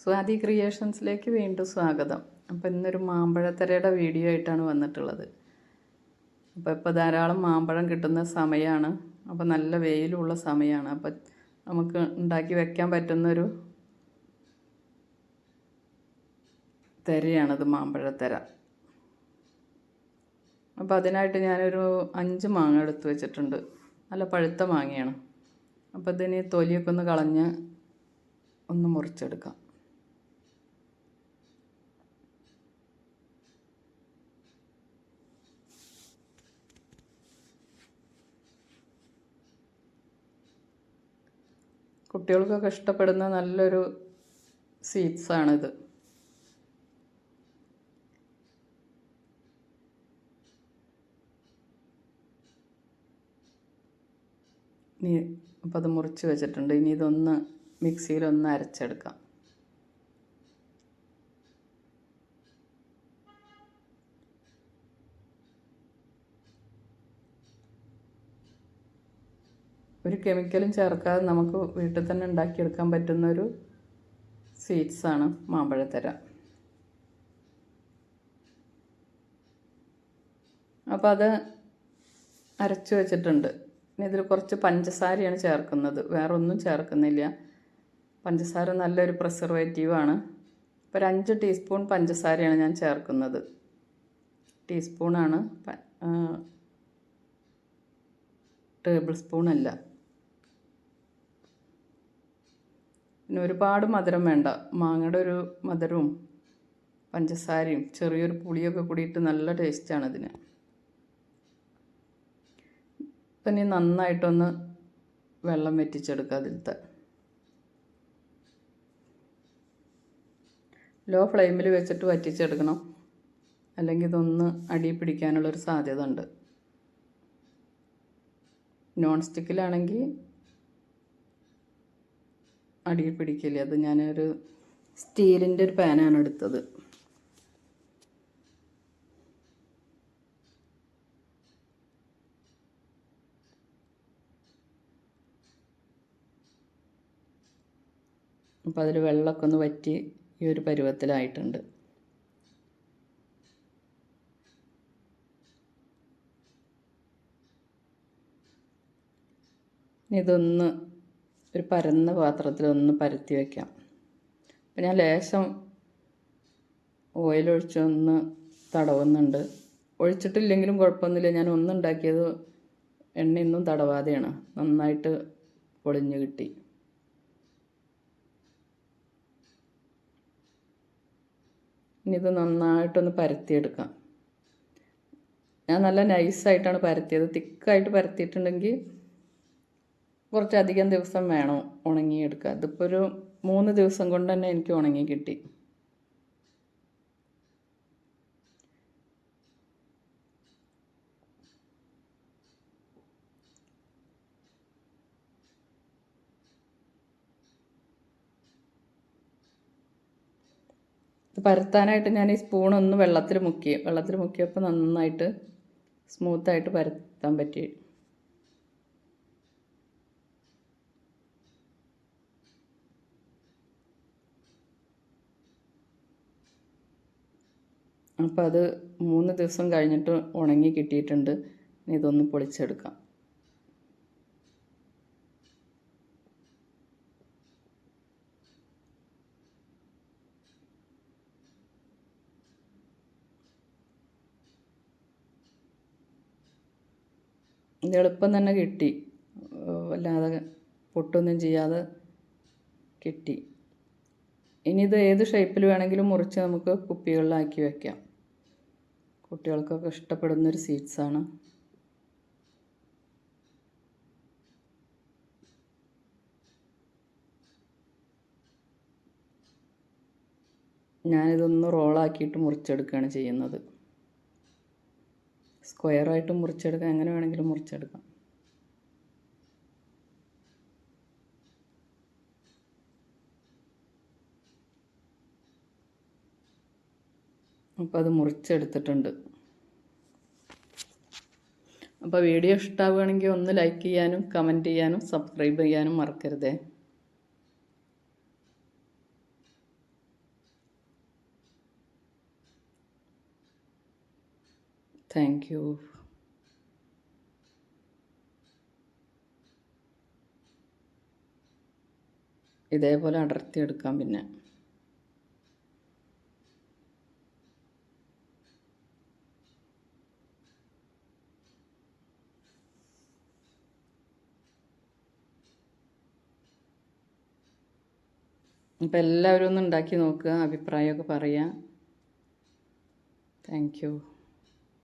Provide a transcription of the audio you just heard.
സ്വാതി ക്രിയേഷൻസിലേക്ക് വീണ്ടും സ്വാഗതം. അപ്പോൾ ഇന്നൊരു മാമ്പഴത്തരയുടെ വീഡിയോ ആയിട്ടാണ് വന്നിട്ടുള്ളത്. അപ്പോൾ ഇപ്പോൾ ധാരാളം മാമ്പഴം കിട്ടുന്ന സമയമാണ് അപ്പോൾ നല്ല വെയിലുള്ള സമയമാണ് അപ്പോൾ നമുക്ക് ഉണ്ടാക്കി വെക്കാൻ പറ്റുന്നൊരു തെരയാണത് മാമ്പഴത്തര. അപ്പോൾ അതിനായിട്ട് ഞാനൊരു അഞ്ച് മാങ്ങ എടുത്ത് വെച്ചിട്ടുണ്ട്. നല്ല പഴുത്ത മാങ്ങയാണ്. അപ്പോൾ ഇതിന് തൊലിയൊക്കെ ഒന്ന് കളഞ്ഞ് ഒന്ന് മുറിച്ചെടുക്കാം. കുട്ടികൾക്കൊക്കെ ഇഷ്ടപ്പെടുന്ന നല്ലൊരു സ്വീറ്റ്സാണിത്. ഇനി അപ്പോൾ അത് മുറിച്ച് വെച്ചിട്ടുണ്ട്. ഇനി ഇതൊന്ന് മിക്സിയിലൊന്ന് അരച്ചെടുക്കാം. ഒരു കെമിക്കലും ചേർക്കാതെ നമുക്ക് വീട്ടിൽ തന്നെ ഉണ്ടാക്കിയെടുക്കാൻ പറ്റുന്ന ഒരു സ്വീറ്റ്സാണ് മാമ്പഴത്തര. അപ്പോൾ അത് അരച്ചു വെച്ചിട്ടുണ്ട്. ഇനി ഇതിൽ കുറച്ച് പഞ്ചസാരയാണ് ചേർക്കുന്നത്. വേറെ ഒന്നും ചേർക്കുന്നില്ല. പഞ്ചസാര നല്ലൊരു പ്രിസർവേറ്റീവാണ് അപ്പോൾ ഒരു അഞ്ച് ടീസ്പൂൺ പഞ്ചസാരയാണ് ഞാൻ ചേർക്കുന്നത്. ടീസ്പൂണാണ് ടേബിൾ സ്പൂണല്ല പിന്നെ ഒരുപാട് മധുരം വേണ്ട. മാങ്ങയുടെ ഒരു മധുരവും പഞ്ചസാരയും ചെറിയൊരു പുളിയൊക്കെ കൂടിയിട്ട് നല്ല ടേസ്റ്റാണ് ഇതിന് പിന്നെ നന്നായിട്ടൊന്ന് വെള്ളം വെറ്റിച്ചെടുക്കുക അതിലത്തെ. ലോ ഫ്ലെയിമിൽ വെച്ചിട്ട് വറ്റിച്ചെടുക്കണം. അല്ലെങ്കിൽ ഇതൊന്ന് അടി പിടിക്കാനുള്ളൊരു സാധ്യത ഉണ്ട്. നോൺ സ്റ്റിക്കിലാണെങ്കിൽ അടിയിൽ പിടിക്കില്ല അത് ഞാനൊരു സ്റ്റീലിന്റെ ഒരു പാനാണ് എടുത്തത്. അപ്പോൾ അതിൽ വെള്ളമൊക്കെ ഒന്ന് വറ്റി ഈ ഒരു പരുവത്തിലായിട്ടുണ്ട്. ഇതൊന്ന് ഒരു പരന്ന പാത്രത്തിൽ ഒന്ന് പരത്തി വയ്ക്കാം അപ്പം ഞാൻ ലേശം ഓയിലൊഴിച്ചൊന്ന് തടവുന്നുണ്ട്. ഒഴിച്ചിട്ടില്ലെങ്കിലും കുഴപ്പമൊന്നുമില്ല. ഞാൻ ഒന്നുണ്ടാക്കിയത് എണ്ണയൊന്നും തടവാതെയാണ്. നന്നായിട്ട് പൊളിഞ്ഞ് കിട്ടി. ഇനി ഇത് നന്നായിട്ടൊന്ന് പരത്തിയെടുക്കാം. ഞാൻ നല്ല നൈസായിട്ടാണ് പരത്തിയത്. തിക്കായിട്ട് പരത്തിയിട്ടുണ്ടെങ്കിൽ കുറച്ചധികം ദിവസം വേണം ഉണങ്ങിയെടുക്കുക ഇതിപ്പോൾ ഒരു മൂന്ന് ദിവസം കൊണ്ട് തന്നെ എനിക്ക് ഉണങ്ങി കിട്ടി. പരത്താനായിട്ട് ഞാൻ ഈ സ്പൂൺ ഒന്ന് വെള്ളത്തിൽ മുക്കി. വെള്ളത്തിൽ മുക്കിയപ്പോൾ നന്നായിട്ട് സ്മൂത്തായിട്ട് പരത്താൻ പറ്റി. അപ്പോൾ അത് മൂന്ന് ദിവസം കഴിഞ്ഞിട്ട് ഉണങ്ങി കിട്ടിയിട്ടുണ്ട്. ഇതൊന്ന് പൊളിച്ചെടുക്കാം. ഇത് എളുപ്പം തന്നെ കിട്ടി. വല്ലാതെ പൊട്ടൊന്നും ചെയ്യാതെ കിട്ടി. ഇനി ഇത് ഏത് ഷേപ്പിൽ വേണമെങ്കിലും മുറിച്ച് നമുക്ക് കുപ്പികളിലാക്കി വെക്കാം. കുട്ടികൾക്കൊക്കെ ഇഷ്ടപ്പെടുന്നൊരു സ്വീറ്റ്സാണ്. ഞാനിതൊന്ന് റോളാക്കിയിട്ട് മുറിച്ചെടുക്കുകയാണ് ചെയ്യുന്നത്. സ്ക്വയറായിട്ട് മുറിച്ചെടുക്കാം. എങ്ങനെ വേണമെങ്കിലും മുറിച്ചെടുക്കാം. അപ്പോൾ അത് മുറിച്ചെടുത്തിട്ടുണ്ട്. അപ്പോൾ വീഡിയോ ഇഷ്ടമാവുകയാണെങ്കിൽ ഒന്ന് ലൈക്ക് ചെയ്യാനും കമന്റ് ചെയ്യാനും സബ്സ്ക്രൈബ് ചെയ്യാനും മറക്കരുതേ. താങ്ക് യു ഇതേപോലെ അടർത്തിയെടുക്കാം പിന്നെ. അപ്പോൾ എല്ലാവരും ഒന്ന് ഉണ്ടാക്കി നോക്കുക അഭിപ്രായമൊക്കെ പറയുക താങ്ക്